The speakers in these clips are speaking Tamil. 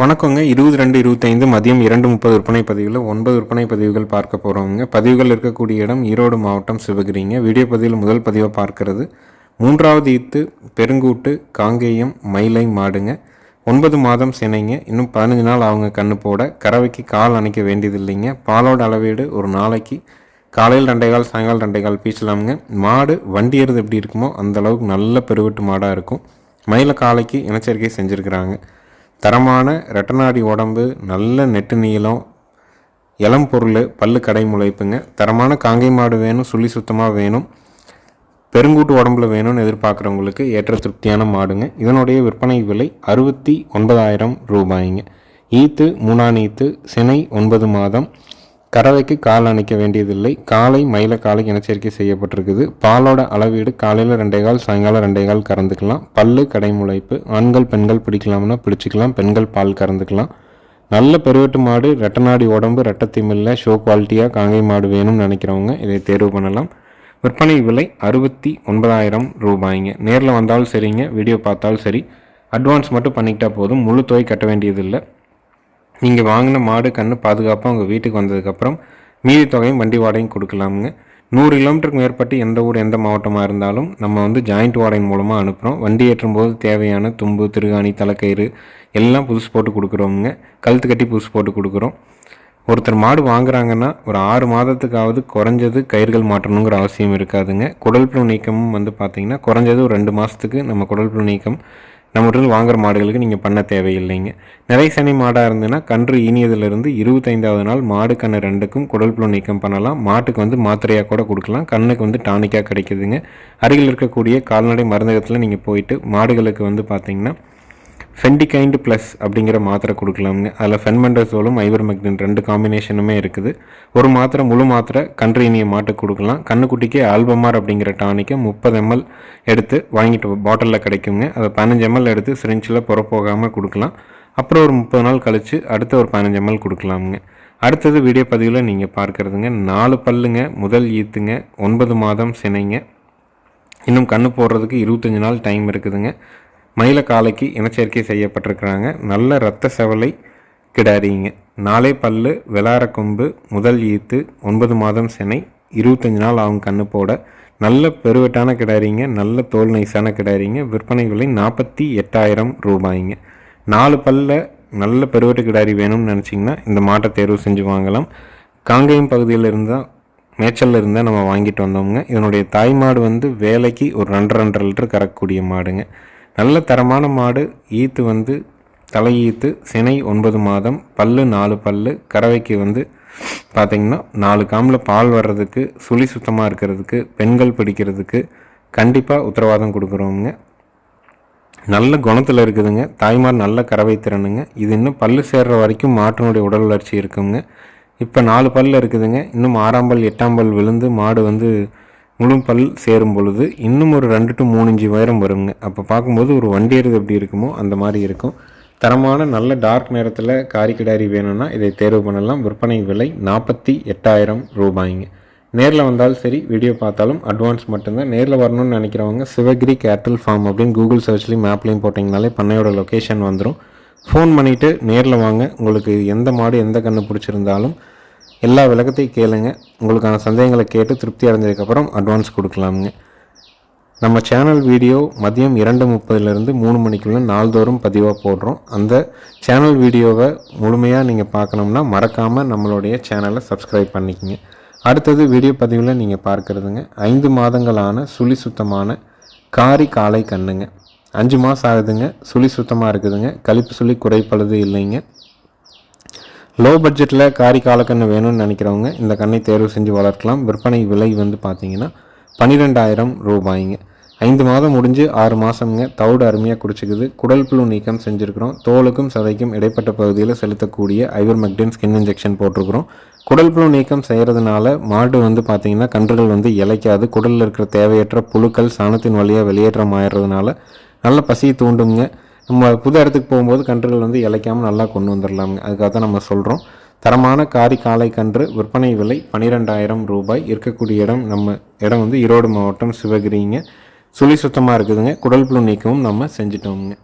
வணக்கங்க. இருபது ரெண்டு இருபத்தைந்து மதியம் இரண்டு முப்பது விற்பனை பதிவில் ஒன்பது விற்பனை பதிவுகள் பார்க்க போகிறோங்க பதிவுகள் இருக்கக்கூடிய இடம் ஈரோடு மாவட்டம் சிவகிரிங்க. வீடியோ பதிவில் முதல் பதிவை பார்க்கிறது. மூன்றாவது ஈத்து பெருங்கூட்டு காங்கேயம் மயிலை மாடுங்க. ஒன்பது மாதம் சினைங்க. இன்னும் பதினஞ்சு நாள் அவங்க கண்ணு போட. கறவைக்கு கால் அணைக்க வேண்டியது இல்லைங்க பாலோட அளவீடு ஒரு நாளைக்கு. காலையில் ரெண்டே கால் சாயங்காலம் ரெண்டே கால் பீச்சலாமுங்க. மாடு வண்டி ஏறுது எப்படி இருக்குமோ அந்த அளவுக்கு நல்ல பெருவெட்டு மாடாக இருக்கும். மயில காலைக்கு இனச்சரிக்கை செஞ்சுருக்கிறாங்க. தரமான ரெட்டநாடி உடம்பு நல்ல நெட்டு நீளம் இளம் பொருள் பல்லு கடை முளைப்புங்க. தரமான காங்கை மாடு வேணும் சுழி சுத்தமாக வேணும். பெருங்கூட்டு உடம்புல வேணும்னு எதிர்பார்க்குறவங்களுக்கு ஏற்ற திருப்தியான மாடுங்க. இதனுடைய விற்பனை விலை அறுபத்தி ஒன்பதாயிரம் ரூபாய்ங்க. ஈத்து மூணாம் ஈத்து சினை ஒன்பது மாதம். கறவைக்கு கால் அணைக்க வேண்டியதில்லை. காலை மயில காலை இனச்சேர்க்கை செய்யப்பட்டிருக்குது. பாலோட அளவீடு காலையில் ரெண்டே கால் சாயங்காலம் ரெண்டே கால் கறந்துக்கலாம். பல்லு கடைமுளைப்பு ஆண்கள் பெண்கள் பிடிக்கலாம்னா பிடிச்சிக்கலாம் பெண்கள் பால் கறந்துக்கலாம். நல்ல பெருவெட்டு மாடு ரெட்டநாடி உடம்பு ரெட்டத்திமில்ல ஷோ குவாலிட்டியாக காங்கை மாடு வேணும்னு நினைக்கிறவங்க இதை தேர்வு பண்ணலாம். விற்பனை விலை அறுபத்தி ஒன்பதாயிரம் ரூபாய்ங்க. நேரில் வந்தாலும் சரிங்க வீடியோ பார்த்தாலும் சரி. அட்வான்ஸ் மட்டும் பண்ணிக்கிட்டால் போதும். முழு தொகை கட்ட வேண்டியதில்லை. நீங்கள் வாங்கின மாடு கன்று பாதுகாப்பாக உங்கள் வீட்டுக்கு வந்ததுக்கப்புறம் மீதி தொகையும் வண்டி வாடகையும் கொடுக்கலாமுங்க. நூறு கிலோமீட்டருக்கு மேற்பட்டு எந்த ஊர் எந்த மாவட்டமாக இருந்தாலும் நம்ம வந்து ஜாயிண்ட் வாடகை மூலமாக அனுப்புகிறோம் வண்டி ஏற்றும் போது தேவையான தும்பு திருகாணி தலைக்கயிறு எல்லாம் புதுசு போட்டு கொடுக்குறோமுங்க. கழுத்து கட்டி புதுசு போட்டு கொடுக்குறோம். ஒருத்தர் மாடு வாங்குறாங்கன்னா ஒரு ஆறு மாதத்துக்காவது குறைஞ்சது கயிறுகள் மாற்றணுங்கிற அவசியம் இருக்காதுங்க. குடல் புழு நீக்கமும் வந்து பார்த்திங்கன்னா குறைஞ்சது ஒரு ரெண்டு மாதத்துக்கு நம்ம குடல் புழு நீக்கம் நம்மகிட்ட வாங்குற மாடுகளுக்கு நீங்கள் பண்ண தேவையில்லைங்க. நிறை சனி மாடாக இருந்ததுன்னா கன்று ஈனியதுலேருந்து இருபத்தைந்தாவது நாள் மாடு கன்று ரெண்டுக்கும் குடல் புழு நீக்கம் பண்ணலாம். மாட்டுக்கு வந்து மாத்திரையாக கூட கொடுக்கலாம். கண்ணுக்கு வந்து டானிக்காக கிடைக்குதுங்க. அருகில் இருக்கக்கூடிய கால்நடை மருந்தகத்தில் நீங்கள் போயிட்டு மாடுகளுக்கு வந்து பார்த்தீங்கன்னா ஃபென்டிகைண்டு ப்ளஸ் அப்படிங்கிற மாத்திரை கொடுக்கலாமுங்க அதில் ஃபென்மெண்டசோலும் ஐவர்மெக்டின் ரெண்டு காம்பினேஷனுமே இருக்குது. ஒரு மாத்திரை முழு மாத்திரை கன்று மாட்டு மாட்டுக்கு கொடுக்கலாம். கண்ணுக்குட்டிக்கு ஆல்பமார் அப்படிங்கிற டானிக்கை முப்பது எம்எல் எடுத்து வாங்கிட்டு பாட்டிலில் கிடைக்குங்க. அதை பதினஞ்சு எம்எல் எடுத்து சிரிஞ்சில் புறப்போகாமல் கொடுக்கலாம். அப்புறம் ஒரு முப்பது நாள் கழித்து அடுத்த ஒரு பதினஞ்சு எம்எல் கொடுக்கலாமுங்க. அடுத்தது வீடியோ பதிவில் நீங்கள் பார்க்குறதுங்க. நாலு பல்லுங்க முதல் ஈத்துங்க ஒன்பது மாதம் சினைங்க. இன்னும் கண்ணு போடுறதுக்கு இருபத்தஞ்சி நாள் டைம் இருக்குதுங்க. மயில காலைக்கு இனச்சேர்க்கை செய்யப்பட்டிருக்கிறாங்க. நல்ல இரத்த செவலை கிடாரிங்க நாளை பல்லு விளார கொம்பு முதல் ஈத்து ஒன்பது மாதம் செனை இருபத்தஞ்சி நாள் ஆகும் கண்ணு போட. நல்ல பெருவெட்டான கிடாரிங்க நல்ல தோல் நைஸான கிடாரிங்க விற்பனை விலை நாற்பத்தி எட்டாயிரம் ரூபாய்ங்க. நாலு பல்ல நல்ல பெருவெட்டு கிடாரி வேணும்னு நினச்சிங்கன்னா இந்த மாட்டை தேர்வு செஞ்சு வாங்கலாம். காங்கேயம் பகுதியில் இருந்தால் மேய்ச்சலில் இருந்தால் நம்ம வாங்கிட்டு வந்தோம்ங்க. இதனுடைய தாய் மாடு வந்து வேலைக்கு ஒரு ரெண்டரை ரெண்டரை லிட்டர் கறக்கக்கூடிய மாடுங்க. நல்ல தரமான மாடு ஈத்து வந்து தலை சினை ஒன்பது மாதம் பல்லு நாலு பல்லு கறவைக்கு வந்து பார்த்திங்கன்னா நாலு காமில் பால் வர்றதுக்கு சுழி சுத்தமாக இருக்கிறதுக்கு பெண்கள் பிடிக்கிறதுக்கு கண்டிப்பாக உத்தரவாதம் கொடுக்குறோங்க நல்ல குணத்தில் இருக்குதுங்க. தாய்மார் நல்ல கறவை திறனுங்க. இது இன்னும் பல்லு சேர்ற வரைக்கும் மாட்டினுடைய உடல் வளர்ச்சி இருக்குங்க. இப்போ நாலு பல் இருக்குதுங்க. இன்னும் ஆறாம் பல் எட்டாம் பல் விழுந்து மாடு வந்து முழு பல் சேரும் பொழுது இன்னும் ஒரு ரெண்டு டு மூணு இஞ்சி உயரம் வருங்க. அப்போ பார்க்கும்போது ஒரு வண்டி எருது எப்படி இருக்குமோ அந்த மாதிரி இருக்கும். தரமான நல்ல டார்க் நேரத்தில் காரி கிடாரி வேணும்னா இதை தேர்வு பண்ணலாம். விற்பனை விலை நாற்பத்தி எட்டாயிரம் ரூபாய்ங்க. நேரில் வந்தாலும் சரி வீடியோ பார்த்தாலும் அட்வான்ஸ் மட்டும்தான். நேரில் வரணும்னு நினைக்கிறவங்க சிவகிரி கேட்டல் ஃபார்ம் அப்படின்னு கூகுள் சர்ச்லேயும் மேப்லேயும் போட்டிங்கனாலே பண்ணையோட லொக்கேஷன் வந்துடும் ஃபோன் பண்ணிவிட்டு நேரில் வாங்க. உங்களுக்கு எந்த மாடு எந்த கன்று பிடிச்சிருந்தாலும் எல்லா விளக்கத்தையும் கேளுங்க. உங்களுக்கான சந்தேகங்களை கேட்டு திருப்தி அடைஞ்சதுக்கப்புறம் அட்வான்ஸ் கொடுக்கலாமுங்க. நம்ம சேனல் வீடியோ மதியம் இரண்டு முப்பதுலேருந்து மூணு மணிக்குள்ளே நாள்தோறும் பதிவாக போடுறோம். அந்த சேனல் வீடியோவை முழுமையாக நீங்கள் பார்க்கணும்னா மறக்காமல் நம்மளுடைய சேனலை சப்ஸ்கிரைப் பண்ணிக்கோங்க. அடுத்தது வீடியோ பதிவில் நீங்கள் பார்க்குறதுங்க. ஐந்து மாதங்களான சுழி சுத்தமான காரி காலை கண்ணுங்க. அஞ்சு மாதம் ஆகுதுங்க. சுழி சுத்தமாக இருக்குதுங்க. கழிப்பு சுழி குறைப்பழுது இல்லைங்க. லோ பட்ஜெட்டில் காரி காலக்கண்ணு வேணும்னு நினைக்கிறவங்க இந்த கண்ணை தேர்வு செஞ்சு வளர்க்கலாம். விற்பனை விலை வந்து பார்த்தீங்கன்னா பன்னிரெண்டாயிரம் ரூபாய்ங்க. ஐந்து மாதம் முடிஞ்சு ஆறு மாதம்ங்க தவிடு அருமையாக குடிச்சிக்குது. குடல் புழு நீக்கம் செஞ்சுருக்கிறோம். தோலுக்கும் சதைக்கும் இடைப்பட்ட பகுதியில் செலுத்தக்கூடிய ஐவர் மெக்டின் ஸ்கின் இன்ஜெக்ஷன் போட்டிருக்கிறோம். குடல் புழு நீக்கம் செய்கிறதுனால மாடு வந்து பார்த்திங்கன்னா கன்றுகள் வந்து இலைக்காது குடலில் இருக்கிற தேவையற்ற புழுக்கள் சாணத்தின் வழியாக வெளியேற்றம் ஆயிடுறதுனால நல்ல பசியை தூண்டுங்க நம்ம புது இடத்துக்கு போகும்போது கன்றுகள் வந்து இலைக்காமல் நல்லா கொண்டு வந்துடலாமுங்க அதுக்காக தான் நம்ம சொல்கிறோம் தரமான காரி காலை கன்று விற்பனை விலை பன்னிரெண்டாயிரம் ரூபாய். இருக்கக்கூடிய இடம் நம்ம இடம் வந்து ஈரோடு மாவட்டம் சிவகிரிங்க. சுழி சுத்தமாக இருக்குதுங்க. குடல் புழு நீக்கமும் நம்ம செஞ்சிட்டோமுங்க.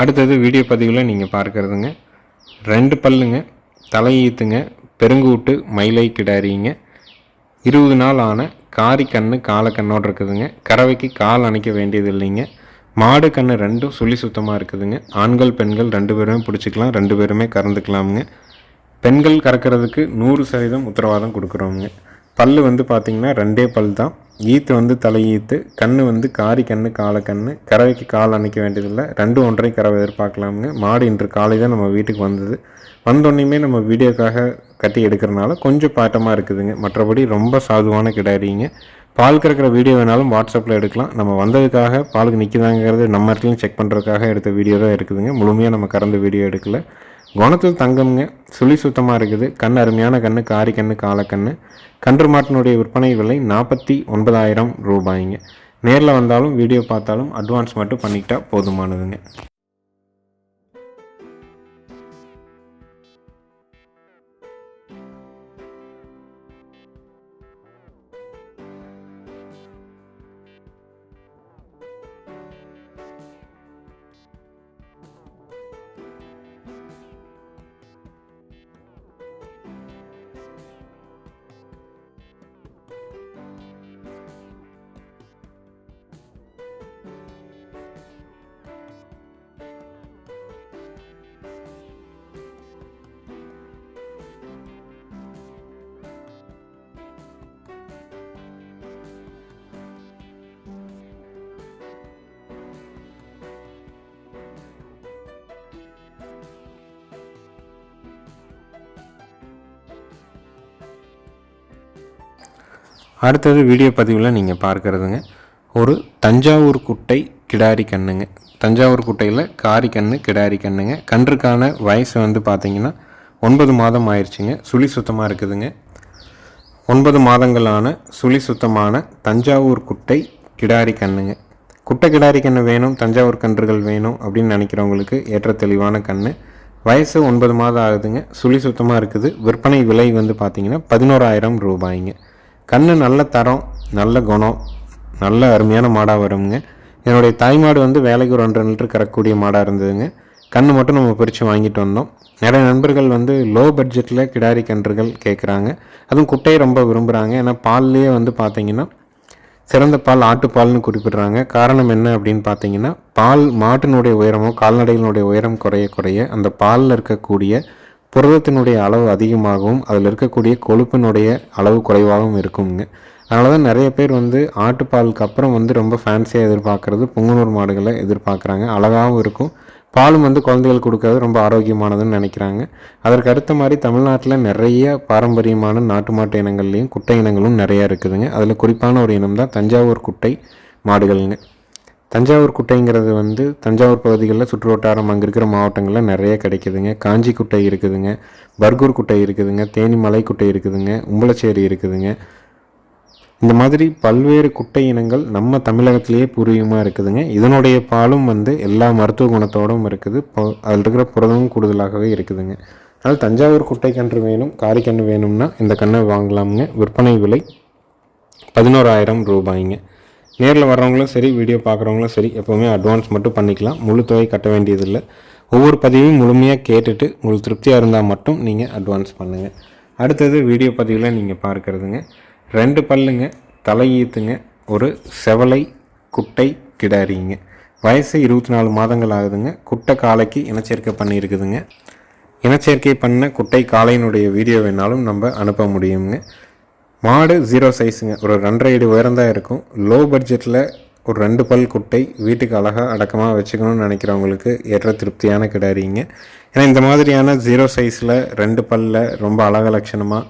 அடுத்தது வீடியோ பதிவில் நீங்கள் பார்க்குறதுங்க. ரெண்டு பல்லுங்க தலையீத்துங்க பெருங்கூட்டு மயிலை கிடாரிங்க. இருபது நாள் ஆன காரி கண்ணு காலக்கண்ணோடு இருக்குதுங்க. கறவைக்கு கால் அணைக்க வேண்டியது இல்லைங்க. மாடு கண்ணு ரெண்டும் சுழி சுத்தமாக இருக்குதுங்க. ஆண்கள் பெண்கள் ரெண்டு பேருமே பிடிச்சிக்கலாம் ரெண்டு பேருமே கறந்துக்கலாமுங்க. பெண்கள் கறக்கிறதுக்கு நூறு சதவீதம் உத்தரவாதம் கொடுக்குறோமுங்க. பல் வந்து பார்த்திங்கன்னா ரெண்டே பல் தான் ஈத்து வந்து தலை ஈத்து கண்ணு வந்து காரி கண்ணு காலை கண்ணு கறவைக்கு கால் அணைக்க வேண்டியதில்லை. ரெண்டு ஒன்றரை கறவை எதிர்பார்க்கலாம்னு. மாடு இன்று காலை தான் நம்ம வீட்டுக்கு வந்தது. வந்தோடனையுமே நம்ம வீடியோக்காக கட்டி எடுக்கிறனால கொஞ்சம் பாட்டமாக இருக்குதுங்க. மற்றபடி ரொம்ப சாதுவான கிடாரிங்க. பால் கறக்கிற வீடியோ வேணாலும் வாட்ஸ்அப்பில் எடுக்கலாம். நம்ம வந்ததுக்காக பாலுக்கு நிற்கிதாங்கிறது நம்ம இடத்துலையும் செக் பண்ணுறதுக்காக எடுத்த வீடியோ தான் இருக்குதுங்க. முழுமையாக நம்ம கறந்த வீடியோ எடுக்கலை. குணத்தில் தங்கம்ங்க. சுழி சுத்தமாக இருக்குது. கண் அருமையான கண்ணு காரி கண்ணு காலக்கண்ணு கன்று மாட்டினுடைய விற்பனை விலை நாற்பத்தி ஒன்பதாயிரம் ரூபாய்ங்க. நேரில் வந்தாலும் வீடியோ பார்த்தாலும் அட்வான்ஸ் மட்டும் பண்ணிக்கிட்டால் போதுமானதுங்க. அடுத்தது வீடியோ பதிவில் நீங்கள் பார்க்குறதுங்க. ஒரு தஞ்சாவூர் குட்டை கிடாரி கண்ணுங்க. தஞ்சாவூர் குட்டையில் காரி கண்ணு கிடாரி கண்ணுங்க. கன்றுக்கான வயசு வந்து பார்த்திங்கன்னா ஒன்பது மாதம் ஆயிடுச்சுங்க சுழி சுத்தமாக இருக்குதுங்க. ஒன்பது மாதங்களான சுழி சுத்தமான தஞ்சாவூர் குட்டை கிடாரி கண்ணுங்க. குட்டை கிடாரி கண்ணு வேணும் தஞ்சாவூர் கன்றுகள் வேணும் அப்படின்னு நினைக்கிறவங்களுக்கு ஏற்ற தெளிவான கண்ணு. வயசு ஒன்பது மாதம் ஆகுதுங்க. சுழி சுத்தமாக இருக்குது. விற்பனை விலை வந்து பார்த்திங்கன்னா பதினோராயிரம் ரூபாய்ங்க. கண்ணு நல்ல தரம் நல்ல குணம் நல்ல அருமையான மாடாக வருங்க. என்னுடைய தாய்மாடு வந்து வேலைக்கு ஒரு ஒன்றரை லிட்டர் கறக்கக்கூடிய மாடாக இருந்ததுங்க. கண்ணு மட்டும் நம்ம பிரித்து வாங்கிட்டு வந்தோம். நிறைய நண்பர்கள் வந்து லோ பட்ஜெட்டில் கிடாரி கன்றுகள் கேட்குறாங்க அதுவும் குட்டையை ரொம்ப விரும்புகிறாங்க ஏன்னா பால்லேயே வந்து பார்த்தீங்கன்னா சிறந்த பால் ஆட்டுப்பால்னு குறிப்பிடுறாங்க. காரணம் என்ன அப்படின்னு பார்த்தீங்கன்னா பால் மாட்டினுடைய உயரமோ கால்நடைகளுடைய உயரம் குறைய குறைய அந்த பாலில் இருக்கக்கூடிய புரதத்தினுடைய அளவு அதிகமாகவும் அதில் இருக்கக்கூடிய கொழுப்பினுடைய அளவு குறைவாகவும் இருக்குங்க அதனால தான் நிறைய பேர் வந்து ஆட்டுப்பாலுக்கு அப்புறம் வந்து ரொம்ப ஃபேன்சியாக எதிர்பார்க்குறது புங்குனூர் மாடுகளை எதிர்பார்க்குறாங்க. அழகாகவும் இருக்கும். பாலும் வந்து குழந்தைகள் கொடுக்கறது ரொம்ப ஆரோக்கியமானதுன்னு நினைக்கிறாங்க. அதற்கு அடுத்த மாதிரி தமிழ்நாட்டில் நிறைய பாரம்பரியமான நாட்டு மாட்டு இனங்கள்லேயும் குட்டை இனங்களும் நிறையா இருக்குதுங்க. அதில் குறிப்பான ஒரு இனம் தான் தஞ்சாவூர் குட்டை மாடுகள்ங்க. தஞ்சாவூர் குட்டைங்கிறது வந்து தஞ்சாவூர் பகுதிகளில் சுற்றுவட்டாரம் அங்கே இருக்கிற மாவட்டங்களில் நிறைய கிடைக்குதுங்க. காஞ்சி குட்டை இருக்குதுங்க. பர்கூர் குட்டை இருக்குதுங்க. தேனி மலை குட்டை இருக்குதுங்க. உம்பளச்சேரி இருக்குதுங்க. இந்த மாதிரி பல்வேறு குட்டை இனங்கள் நம்ம தமிழகத்திலேயே பூர்வீகமாக இருக்குதுங்க. இதனுடைய பாலும் வந்து எல்லா மருத்துவ குணத்தோடும் இருக்குது. அதில் இருக்கிற புரதமும் கூடுதலாகவே இருக்குதுங்க. அதனால் தஞ்சாவூர் குட்டை கன்று வேணும் காரிக்கன்று வேணும்னா இந்த கன்று வாங்கலாமுங்க. விற்பனை விலை பதினோராயிரம் ரூபாய்ங்க. நேரில் வர்றவங்களும் சரி வீடியோ பார்க்குறவங்களும் சரி எப்போவுமே அட்வான்ஸ் மட்டும் பண்ணிக்கலாம். முழு தொகை கட்ட வேண்டியதில்லை. ஒவ்வொரு பதிவையும் முழுமையாக கேட்டுட்டு உங்களுக்கு திருப்தியாக இருந்தால் மட்டும் நீங்கள் அட்வான்ஸ் பண்ணுங்கள் அடுத்தது வீடியோ பதிவில் நீங்கள் பார்க்குறதுங்க. ரெண்டு பல்லுங்க தலையீத்துங்க ஒரு செவலை குட்டை கிடாரிங்க. வயசு இருபத்தி நாலு மாதங்கள் ஆகுதுங்க. குட்டை காலைக்கு இனச்சேர்க்கை பண்ணியிருக்குதுங்க. இனச்சேர்க்கை பண்ண குட்டை காளையினுடைய வீடியோ வேணாலும் நம்ம அனுப்ப முடியுங்க. மாடு ஜீரோ சைஸுங்க ஒரு ரெண்டரை அடி உயரம் இருக்கும். லோ பட்ஜெட்டில் ஒரு ரெண்டு பல் குட்டை வீட்டுக்கு அழகாக அடக்கமாக வச்சுக்கணும்னு நினைக்கிறவங்களுக்கு ஏற்ற திருப்தியான கிடாரிங்க ஏன்னா இந்த மாதிரியான ஜீரோ சைஸில் ரெண்டு பல்லில் ரொம்ப அழக லட்சணமாக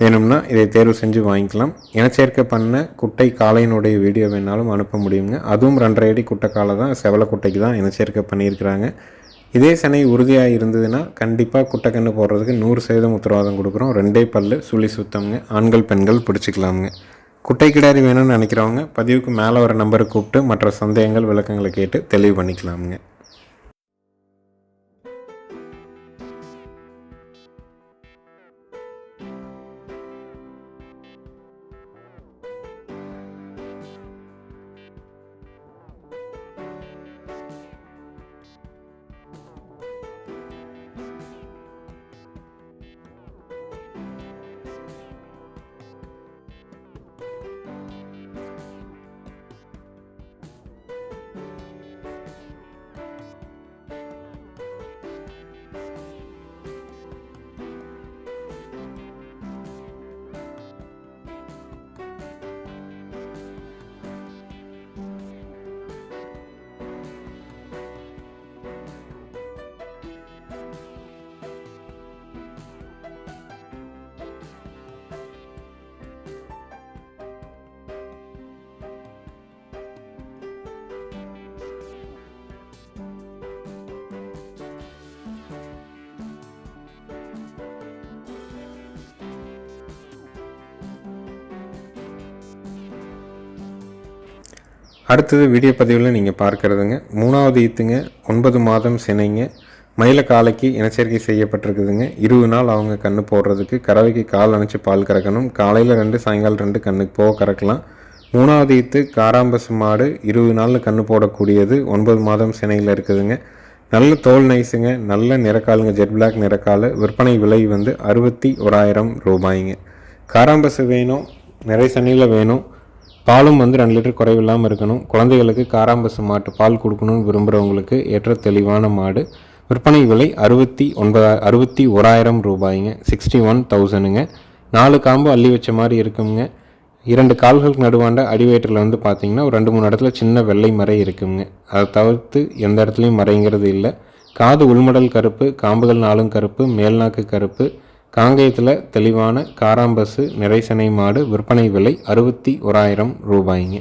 வேணும்னா இதை தேர்வு செஞ்சு வாங்கிக்கலாம். இனச்சேர்க்கை பண்ண குட்டை காளையினுடைய வீடியோ வேணாலும் அனுப்ப முடியுங்க. அதுவும் ரெண்டரை அடி குட்டை காலை தான். செவலை குட்டைக்கு தான் இனச்சேர்க்கை பண்ணியிருக்கிறாங்க. இதே சனை உறுதியாக இருந்ததுன்னா கண்டிப்பாக குட்டைக்கன்று போடுறதுக்கு நூறு சதவீதம் உத்தரவாதம் கொடுக்குறோம். ரெண்டே பல்லு சுழி சுத்தம்ங்க. ஆண்கள் பெண்கள் பிடிச்சிக்கலாமுங்க. குட்டை கிடாரி வேணும்னு நினைக்கிறவங்க பதிவுக்கு மேலே வர நம்பரை கூப்பிட்டு மற்ற சந்தேகங்கள் விளக்கங்களை கேட்டு தெளிவு பண்ணிக்கலாமுங்க. அடுத்தது வீடியோ பதிவில் நீங்கள் பார்க்குறதுங்க. மூணாவது ஈத்துங்க. ஒன்பது மாதம் சினைங்க. மயில காலைக்கு இனச்சேர்க்கை செய்யப்பட்டிருக்குதுங்க. இருபது நாள் அவங்க கன்று போடுறதுக்கு கறவைக்கு கால் அணைச்சி பால் கறக்கணும். காலையில் ரெண்டு சாயங்காலம் ரெண்டு கண்ணுக்கு போக கறக்கலாம். மூணாவது ஈத்து காராம்பசு மாடு இருபது நாளில் கன்று போடக்கூடியது ஒன்பது மாதம் சினையில் இருக்குதுங்க. நல்ல தோல் நைஸுங்க. நல்ல நிறக்காலுங்க. Jet black நிறக்கால். விற்பனை விலை வந்து அறுபத்தி ஓராயிரம் ரூபாய்ங்க. காராம்பசு வேணும். நிறைய சனியில் வேணும். பாலும் வந்து ரெண்டு லிட்டர் குறைவில்லாமல் இருக்கணும். குழந்தைகளுக்கு காராம்பசு மாட்டு பால் கொடுக்கணும்னு விரும்புகிறவங்களுக்கு ஏற்ற தெளிவான மாடு. விற்பனை விலை அறுபத்தி ஒன்பதா அறுபத்தி ஓராயிரம் ரூபாய்ங்க. சிக்ஸ்டி ஒன் தௌசண்டுங்க நாலு காம்பு அள்ளி வச்ச மாதிரி இருக்குங்க இரண்டு கால்களுக்கு நடுவாண்ட அடிவேற்றில் வந்து பார்த்திங்கன்னா ஒரு ரெண்டு மூணு இடத்துல சின்ன வெள்ளை மறை இருக்குங்க அதை தவிர்த்து எந்த இடத்துலையும் மறைங்கிறது இல்லை. காது உள்மடல் கருப்பு காம்புகள் நாளும் கருப்பு மேல்நாக்கு கருப்பு காங்கேயத்தில் தெளிவான காராம்பசு நிறைசனை மாடு விற்பனை விலை அறுபத்தி ஓராயிரம் ரூபாய்ங்க.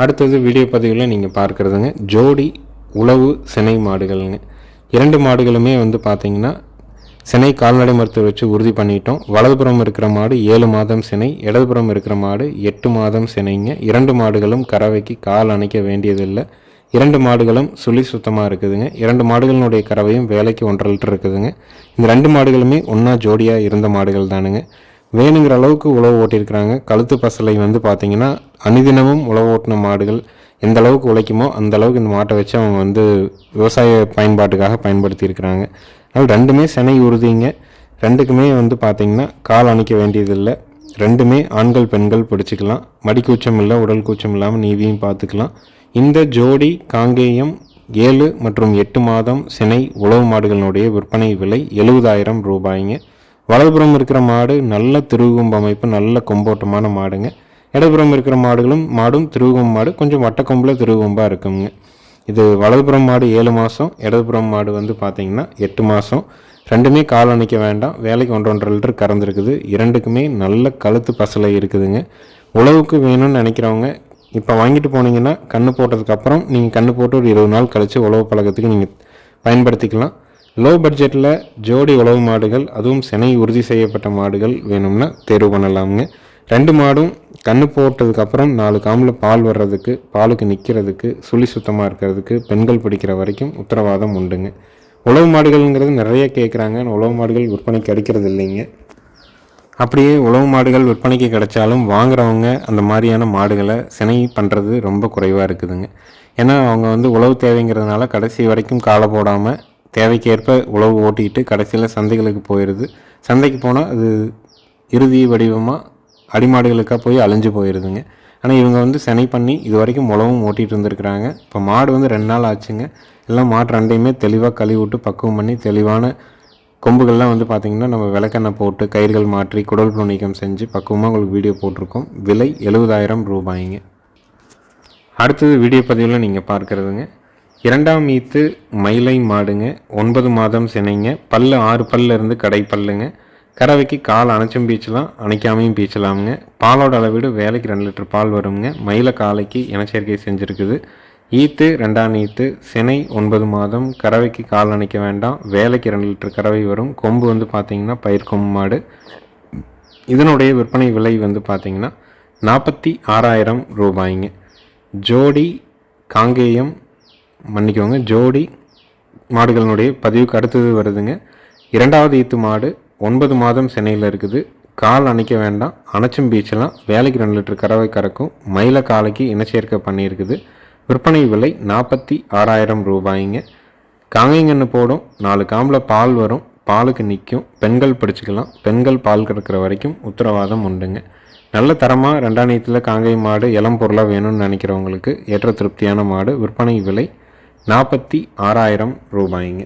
அடுத்தது வீடியோ பதிவில் நீங்கள் பார்க்குறதுங்க. ஜோடி உழவு சினை மாடுகள்ங்க. இரண்டு மாடுகளுமே வந்து பார்த்தீங்கன்னா சினை கால்நடை மருத்துவ வச்சு உறுதி பண்ணிட்டோம். வலதுபுறம் இருக்கிற மாடு ஏழு மாதம் சினை இடதுபுறம் இருக்கிற மாடு எட்டு மாதம் சினைங்க. இரண்டு மாடுகளும் கறவைக்கு கால் அணைக்க வேண்டியதில்லை. இரண்டு மாடுகளும் சுழி சுத்தமாக இருக்குதுங்க. இரண்டு மாடுகளினுடைய கறவையும் வேலைக்கு ஒன்றரை லிட்டர் இருக்குதுங்க. இந்த ரெண்டு மாடுகளுமே ஒன்றா ஜோடியாக இருந்த மாடுகள் தானுங்க. வேணுங்கிற அளவுக்கு உழவு ஓட்டியிருக்கிறாங்க. கழுத்து பசலை வந்து பார்த்திங்கன்னா அனுதினமும் உழவு ஓட்டின மாடுகள். எந்த அளவுக்கு உழைக்குமோ அந்த அளவுக்கு இந்த மாட்டை வச்சு அவங்க வந்து விவசாய பயன்பாட்டுக்காக பயன்படுத்தியிருக்கிறாங்க. அதனால் ரெண்டுமே செனை உறுதிங்க. ரெண்டுக்குமே வந்து பார்த்திங்கன்னா கால் அணைக்க வேண்டியதில்லை. ரெண்டுமே ஆண்கள் பெண்கள் பிடிச்சிக்கலாம். மடி கூச்சம் இல்லை உடல் கூச்சம் இல்லாமல் நீதியும் பார்த்துக்கலாம். இந்த ஜோடி காங்கேயம் ஏழு மற்றும் எட்டு மாதம் சினை உழவு மாடுகளினுடைய விற்பனை விலை எழுபதாயிரம் ரூபாய்ங்க. வலதுபுறம் இருக்கிற மாடு நல்ல திருகும்பு அமைப்பு நல்ல கொம்போட்டமான மாடுங்க. இடதுபுறம் இருக்கிற மாடுகளும் மாடும் திருகும்பு மாடு கொஞ்சம் வட்டக்கொம்பில் திருகும்பாக இருக்குங்க. இது வலதுபுறம் மாடு ஏழு மாதம் இடதுபுறம் மாடு வந்து பார்த்திங்கன்னா எட்டு மாதம் ரெண்டுமே கால் அணைக்க வேண்டாம். வேலைக்கு ஒன்றொன்றரை ஒன்றரை லிட்டர் கறந்துருக்குது இரண்டுக்குமே நல்ல கழுத்து பசலை இருக்குதுங்க. உழவுக்கு வேணும்னு நினைக்கிறவங்க இப்போ வாங்கிட்டு போனீங்கன்னா கன்று போட்டதுக்கப்புறம் நீங்கள் கன்று போட்டு ஒரு இருபது நாள் கழித்து உழவு பழக்கத்துக்கு நீங்கள் பயன்படுத்திக்கலாம். லோ பட்ஜெட்டில் ஜோடி உழவு மாடுகள் அதுவும் சினை உறுதி செய்யப்பட்ட மாடுகள் வேணும்னா தேர்வு பண்ணலாமுங்க. ரெண்டு மாடும் கன்று போட்டதுக்கப்புறம் நாலு காமில் பால் வர்றதுக்கு பாலுக்கு நிற்கிறதுக்கு சுழி சுத்தமாக இருக்கிறதுக்கு பெண்கள் பிடிக்கிற வரைக்கும் உத்தரவாதம் உண்டுங்க. உழவு மாடுகள்ங்கிறது நிறைய கேட்குறாங்க உழவு மாடுகள் விற்பனைக்கு அடிக்கிறது இல்லைங்க. அப்படியே உழவு மாடுகள் விற்பனைக்கு கிடைச்சாலும் வாங்குறவங்க அந்த மாதிரியான மாடுகளை சினை பண்ணுறது ரொம்ப குறைவாக இருக்குதுங்க. ஏன்னா அவங்க வந்து உழவு தேவைங்கிறதுனால கடைசி வரைக்கும் காலை போடாமல் தேவைக்கேற்ப உழவு ஓட்டிக்கிட்டு கடைசியில் சந்தைகளுக்கு போயிடுது. சந்தைக்கு போனால் அது இறுதி வடிவமாக அடிமாடுகளுக்காக போய் அழிஞ்சு போயிடுதுங்க ஆனால் இவங்க வந்து சினை பண்ணி இது வரைக்கும் உழவும் ஓட்டிகிட்டு இருந்திருக்கிறாங்க. இப்போ மாடு வந்து ரெண்டு நாள் ஆச்சுங்க. எல்லாம் மாடு ரெண்டையுமே தெளிவாக கழுவி விட்டு பக்குவம் பண்ணி தெளிவான கொம்புகள்லாம் வந்து பார்த்திங்கன்னா நம்ம விளக்கெண்ணெய் போட்டு கயிறுகள் மாற்றி குடல் புழு செஞ்சு பக்குவமாக உங்களுக்கு வீடியோ போட்டிருக்கோம். விலை எழுபதாயிரம் ரூபாய்ங்க. அடுத்தது வீடியோ பதிவில் நீங்கள் பார்க்குறதுங்க. இரண்டாம் ஈத்து மயிலை மாடுங்க ஒன்பது மாதம் சினைங்க பல்லு ஆறு பல்ல இருந்து கடை பல்லுங்க. கறவைக்கு கால் அணைச்சும் பீச்சலாம் அணைக்காமையும் பீச்சலாமுங்க. பாலோட அளவீடு வேலைக்கு ரெண்டு லிட்டர் பால் வருங்க மயில காலைக்கு இனச்சேர்க்கை செஞ்சுருக்குது. ஈத்து ரெண்டாம் ஈத்து சினை ஒன்பது மாதம் கறவைக்கு கால் அணைக்க வேண்டாம் வேலைக்கு ரெண்டு லிட்டர் கறவை வரும். கொம்பு வந்து பார்த்தீங்கன்னா பயிர் கொம்பு மாடு. இதனுடைய விற்பனை விலை வந்து பார்த்தீங்கன்னா நாற்பத்தி ஆறாயிரம் ரூபாய்ங்க. ஜோடி காங்கேயம் மன்னிக்கோங்க ஜோடி மாடுகளினுடைய பதிவுக்கு அடுத்தது வருதுங்க. இரண்டாவது ஈத்து மாடு ஒன்பது மாதம் சென்னையில் இருக்குது. கால் அணைக்க வேண்டாம். அணைச்சும் பீச்செல்லாம் வேலைக்கு ரெண்டு லிட்டர் கறவை கறக்கும். மயில காலைக்கு இனச்சேர்க்கை பண்ணியிருக்குது. விற்பனை விலை நாற்பத்தி ஆறாயிரம் ரூபாய்ங்க. காங்கைங்கன்னு போடும். நாலு காம்பில் பால் வரும். பாலுக்கு நிற்கும் பெண்கள் பிடிச்சிக்கலாம். பெண்கள் பால் கறக்கிற வரைக்கும் உத்தரவாதம் உண்டுங்க. நல்ல தரமாக ரெண்டாயிரத்தில் காங்கை மாடு இளம் பொருளாக வேணும்னு நினைக்கிறவங்களுக்கு ஏற்ற திருப்தியான மாடு. விற்பனை விலை நாற்பத்தி ஆறாயிரம் ரூபாய்ங்க.